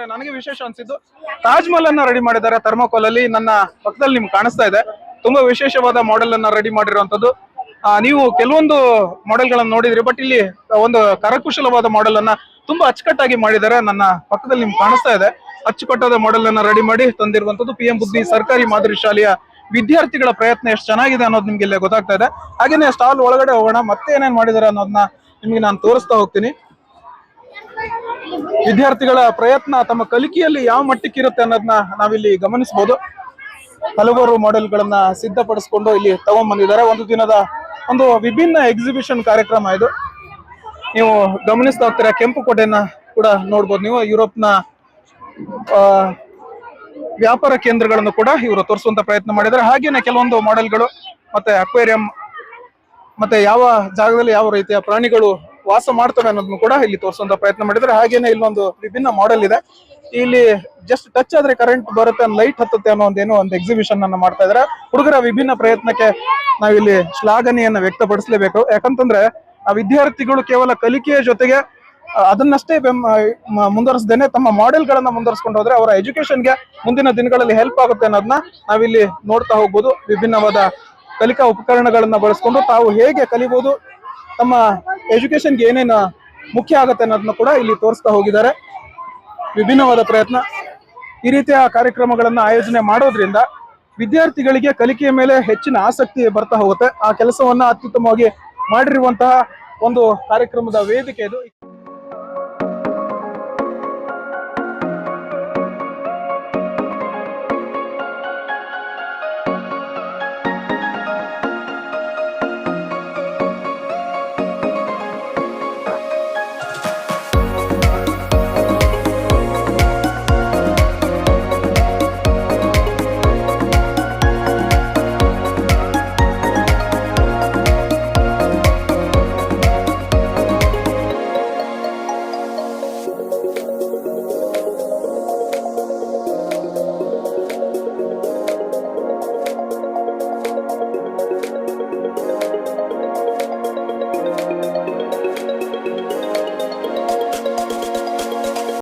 ನನಗೆ ವಿಶೇಷ ಅನ್ಸಿದ್ದು, ತಾಜ್ ಮಹಲ್ ಅನ್ನ ರೆಡಿ ಮಾಡಿದ್ದಾರೆ ಥರ್ಮೋಕೋಲ್ ಅಲ್ಲಿ. ನನ್ನ ಪಕ್ಕದಲ್ಲಿ ನಿಮ್ಗೆ ಕಾಣಿಸ್ತಾ ಇದೆ. ತುಂಬಾ ವಿಶೇಷವಾದ ಮಾಡೆಲ್ ಅನ್ನ ರೆಡಿ ಮಾಡಿರುವಂತದ್ದು ನೀವು ಕೆಲವೊಂದು ಮಾಡೆಲ್ ಗಳನ್ನ ನೋಡಿದ್ರಿ ಬಟ್ ಇಲ್ಲಿ ಒಂದು ಕರಕುಶಲವಾದ ಮಾಡೆಲ್ ಅನ್ನ ತುಂಬಾ ಅಚ್ಚುಕಟ್ಟಾಗಿ ಮಾಡಿದ್ದಾರೆ. ನನ್ನ ಪಕ್ಕದಲ್ಲಿ ನಿಮ್ಗೆ ಕಾಣಿಸ್ತಾ ಇದೆ. ಅಚ್ಚುಕಟ್ಟಾದ ಮಾಡೆಲ್ ಅನ್ನ ರೆಡಿ ಮಾಡಿ ತಂದಿರುವಂತದ್ದು ಪಿ ಎಂ ಬುದ್ಧಿ ಸರ್ಕಾರಿ ಮಾದರಿ ಶಾಲೆಯ ವಿದ್ಯಾರ್ಥಿಗಳ ಪ್ರಯತ್ನ ಎಷ್ಟು ಚೆನ್ನಾಗಿದೆ ಅನ್ನೋದು ನಿಮ್ಗೆ ಇಲ್ಲಿ ಗೊತ್ತಾಗ್ತಾ ಇದೆ. ಹಾಗೇನೆ ಸ್ಟಾಲ್ ಒಳಗಡೆ ಹೋಗೋಣ ಮತ್ತೆ ಏನೇನ್ ಮಾಡಿದ್ದಾರೆ ಅನ್ನೋದನ್ನ ನಿಮ್ಗೆ ನಾನು ತೋರಿಸ್ತಾ ಹೋಗ್ತೀನಿ. ವಿದ್ಯಾರ್ಥಿಗಳ ಪ್ರಯತ್ನ ತಮ್ಮ ಕಲಿಕೆಯಲ್ಲಿ ಯಾವ ಮಟ್ಟಕ್ಕೆ ಇರುತ್ತೆ ಅನ್ನೋದನ್ನ ನಾವಿಲ್ಲಿ ಗಮನಿಸಬಹುದು. ಹಲವಾರು ಮಾಡೆಲ್ ಗಳನ್ನ ಸಿದ್ಧಪಡಿಸಿಕೊಂಡು ಇಲ್ಲಿ ತಗೊಂಡ್ಬಂದಿದ್ದಾರೆ. ಒಂದು ದಿನದ ಒಂದು ವಿಭಿನ್ನ ಎಕ್ಸಿಬಿಷನ್ ಕಾರ್ಯಕ್ರಮ ಇದು. ನೀವು ಗಮನಿಸ್ತಾ ಹೋಗ್ತೀರಾ, ಕೆಂಪು ಕೋಟೆಯನ್ನ ಕೂಡ ನೋಡ್ಬೋದು ನೀವು. ಯುರೋಪ್ನ ವ್ಯಾಪಾರ ಕೇಂದ್ರಗಳನ್ನು ಕೂಡ ಇವರು ತೋರಿಸುವಂತ ಪ್ರಯತ್ನ ಮಾಡಿದ್ದಾರೆ. ಹಾಗೇನೆ ಕೆಲವೊಂದು ಮಾಡೆಲ್ಗಳು ಮತ್ತೆ ಅಕ್ವೇರಿಯಂ, ಮತ್ತೆ ಯಾವ ಜಾಗದಲ್ಲಿ ಯಾವ ರೀತಿಯ ಪ್ರಾಣಿಗಳು ವಾಸ ಮಾಡ್ತವೆ ಅನ್ನೋದನ್ನು ಕೂಡ ಇಲ್ಲಿ ತೋರಿಸುವಂತ ಪ್ರಯತ್ನ ಮಾಡಿದ್ರೆ ಹಾಗೇನೆ ಇಲ್ಲೊಂದು ವಿಭಿನ್ನ ಮಾಡೆಲ್ ಇದೆ. ಇಲ್ಲಿ ಜಸ್ಟ್ ಟಚ್ ಆದ್ರೆ ಕರೆಂಟ್ ಬರುತ್ತೆ ಲೈಟ್ ಹತ್ತುತ್ತೆ ಅನ್ನೋ ಒಂದೇನೋ ಒಂದು ಎಕ್ಸಿಬಿಷನ್ ಅನ್ನ ಮಾಡ್ತಾ ಇದ್ದಾರೆ. ಹುಡುಗರ ವಿಭಿನ್ನ ಪ್ರಯತ್ನಕ್ಕೆ ನಾವಿಲ್ಲಿ ಶ್ಲಾಘನೆಯನ್ನ ವ್ಯಕ್ತಪಡಿಸಲೇಬೇಕು. ಯಾಕಂತಂದ್ರೆ ಆ ವಿದ್ಯಾರ್ಥಿಗಳು ಕೇವಲ ಕಲಿಕೆಯ ಜೊತೆಗೆ ಅದನ್ನಷ್ಟೇ ಮುಂದುವರಿಸದೇನೆ ತಮ್ಮ ಮಾಡೆಲ್ ಗಳನ್ನ ಮುಂದುವರಿಸ್ಕೊಂಡು ಹೋದ್ರೆ ಅವರ ಎಜುಕೇಶನ್ಗೆ ಮುಂದಿನ ದಿನಗಳಲ್ಲಿ ಹೆಲ್ಪ್ ಆಗುತ್ತೆ ಅನ್ನೋದನ್ನ ನಾವಿಲ್ಲಿ ನೋಡ್ತಾ ಹೋಗ್ಬೋದು. ವಿಭಿನ್ನವಾದ ಕಲಿಕಾ ಉಪಕರಣಗಳನ್ನ ಬಳಸ್ಕೊಂಡು ತಾವು ಹೇಗೆ ಕಲಿಬಹುದು ತಮ್ಮ ಎಜುಕೇಶನ್ಗೆ ಏನೇನು ಮುಖ್ಯ ಆಗುತ್ತೆ ಅನ್ನೋದನ್ನ ಕೂಡ ಇಲ್ಲಿ ತೋರಿಸ್ತಾ ಹೋಗಿದ್ದಾರೆ. ವಿಭಿನ್ನವಾದ ಪ್ರಯತ್ನ. ಈ ರೀತಿಯ ಕಾರ್ಯಕ್ರಮಗಳನ್ನ ಆಯೋಜನೆ ಮಾಡೋದ್ರಿಂದ ವಿದ್ಯಾರ್ಥಿಗಳಿಗೆ ಕಲಿಕೆಯ ಮೇಲೆ ಹೆಚ್ಚಿನ ಆಸಕ್ತಿ ಬರ್ತಾ ಹೋಗುತ್ತೆ. ಆ ಕೆಲಸವನ್ನ ಅತ್ಯುತ್ತಮವಾಗಿ ಮಾಡಿರುವಂತಹ ಒಂದು ಕಾರ್ಯಕ್ರಮದ ವೇದಿಕೆ ಇದು.